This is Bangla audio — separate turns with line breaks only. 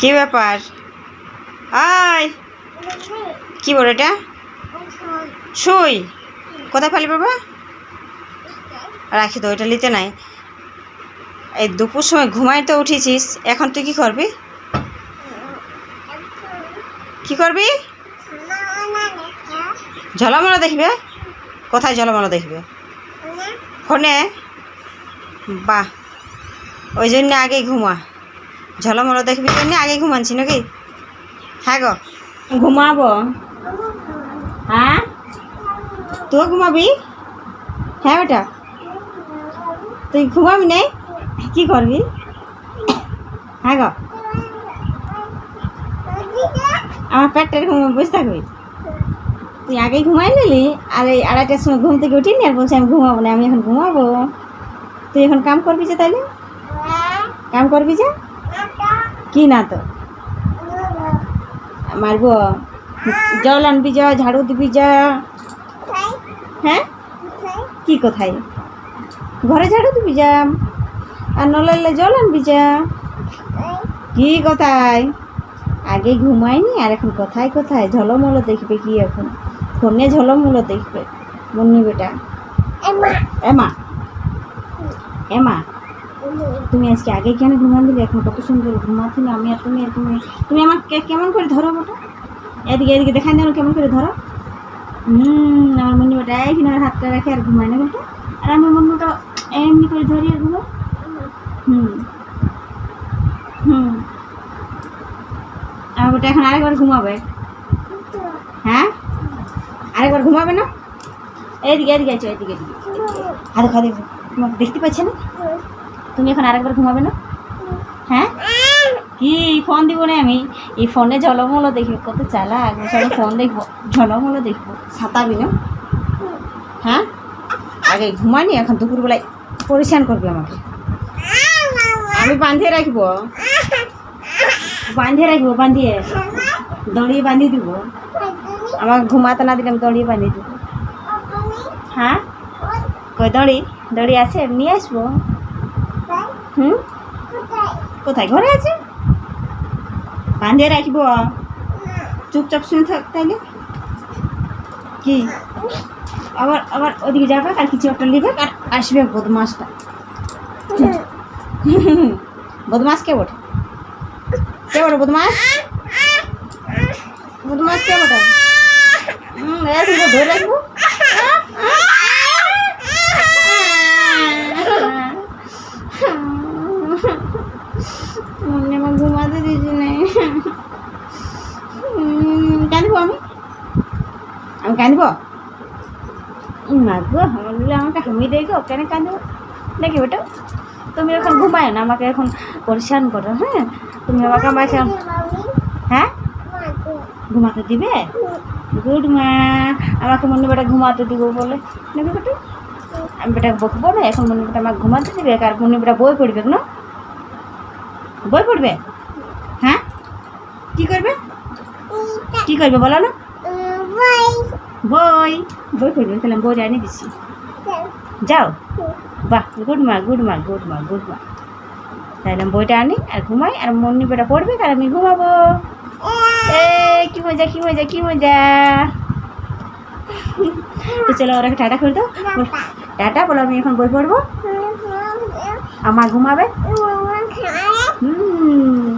কি ব্যাপার? আয়! কি বল এটা? শুই! কোথায় ফালি বাবা? রাখি তো ওইটা নিতে নাই। এই দুপুর সময় ঘুমাই তো উঠেছিস, এখন তুই কি করবি? কি করবি? ঝলমলো দেখবে? কোথায় ঝলমলো দেখবে? ফোনে? বাহ! ওই জন্য আগেই ঘুমা। ঝলমলো দেখবি জন্য আগেই ঘুমাচ্ছি নাকি? হ্যাঁ গো। ঘুমাবো। হ্যাঁ? তুই ঘুমাবি? হ্যাঁ বেটা। তুই ঘুমাবি নেই? কি করবি? হ্যাঁ গো। আমার পেটটা এরকম বসে থাকবি। তুই আগেই ঘুমাই নিলি আর এই আড়াইটার সময় ঘুম থেকে উঠিনি আর বলছি আমি ঘুমাবো না আমি এখন ঘুমাবো। তুই এখন কাম করবি যে তাইলে? কাম করবি যে? কি না তো? মারবো জল আনবি যা ঝাড়ু দিবি যা হ্যাঁ? কি কোথায়? ঘরে ঝাড়ু দিবি যা আর নলাইলে জল আনবি যা কি কোথায়? আগে ঘুমায়নি, আর এখন কোথায় কোথায়? ঝলমলো দেখবে কি এখন? ফোনে ঝলমলো দেখবে, মুন্নি বেটা। এমা। এমা। তুমি আজকে আগে কেন ঘুমান দিলে এখন কত সুন্দর ঘুমাচ্ছিলে আমি আর তুমি তুমি তুমি আমাকে কেমন করে ধরো ওটা এদিকে এদিকে দেখাই দেবো কেমন করে ধরো হুম আমার মনে বেটা এইখানে আমার হাতটা রেখে আর ঘুমায় না বেটা আর আমার মনটা এমনি করে ধরি আর ঘুমো হুম হুম আমার বেটা এখন আরেকবার ঘুমাবে হ্যাঁ আরেকবার ঘুমাবে না এদিকে এদিকে আছো এদিকে এদিকে হাতে খাতে তোমাকে দেখতে পাচ্ছে না তুমি এখন আরেকবার ঘুমাবে না? হ্যাঁ? কি ফোন দিব না আমি? এই ফোনে ঝলমলো দেখব, কত চালা চলো ফোন দেখব ঝলমলো দেখব। সাঁতাবি না? হ্যাঁ? আগে ঘুমানি এখন দুপুরবেলায় পরিষ্কার করবি আমাকে। আমি বাঁধিয়ে রাখব। বাঁধিয়ে রাখব, বাঁধিয়ে। দড়ি বাঁধিয়ে দিব। আমাকে ঘুমাতে না দিলে আমি দড়ি বাঁধিয়ে দিব। হ্যাঁ? কই দড়ি? দড়ি আছে নিয়ে আসব। হুম? কোথায়? ঘরে আছে? বাঁধিয়ে রাখব? চুপচাপ শুনে থাক তাইলে। কি? আবার আবার ওদিকে যাবে? আর কিছু একটা নিবে? আর আসবে বদমাসটা বদমাস কে ওঠে কে ওঠে বদমাস বদমাস কে ওঠে হুম ধরে রাখব মনে আমার ঘুমাতে দিয়েছি না কাঁদবো আমি আমি কাঁদবো না গো আমার বলে আমাকে হামি দেয় গো কেন কাঁদবো? নাকি বেটা তুমি এখন ঘুমায় না আমাকে এখন পরিষ্কার করো হ্যাঁ? তুমি আমাকে আমাকে হ্যাঁ? ঘুমাতে দিবে? গুড মা আমাকে মনে বেটা ঘুমাতে দিব বলে। নাকি বেটা আমি বেটা বকবো না এখন মনে বেটা আমাকে ঘুমাতে দিবে আর মনে বেটা বই পড়বে না? বই পড়বে? হ্যাঁ? কি করবে? কি করবে বলো না? বই বই পড়বে তাহলে বই আনি দিচ্ছি যাও বাহ গুড মা গুড মা গুড মা গুড মা তাহলে বইটা আনি আর ঘুমাই আর মন্নি বেটা পড়বে আর আমি ঘুমাবো এ কি মজা কি মজা কি মজা তো চলো ওরা টাটা করে দাও টাটা বলো আমি এখন বই পড়ব আমার ঘুমাবে হুম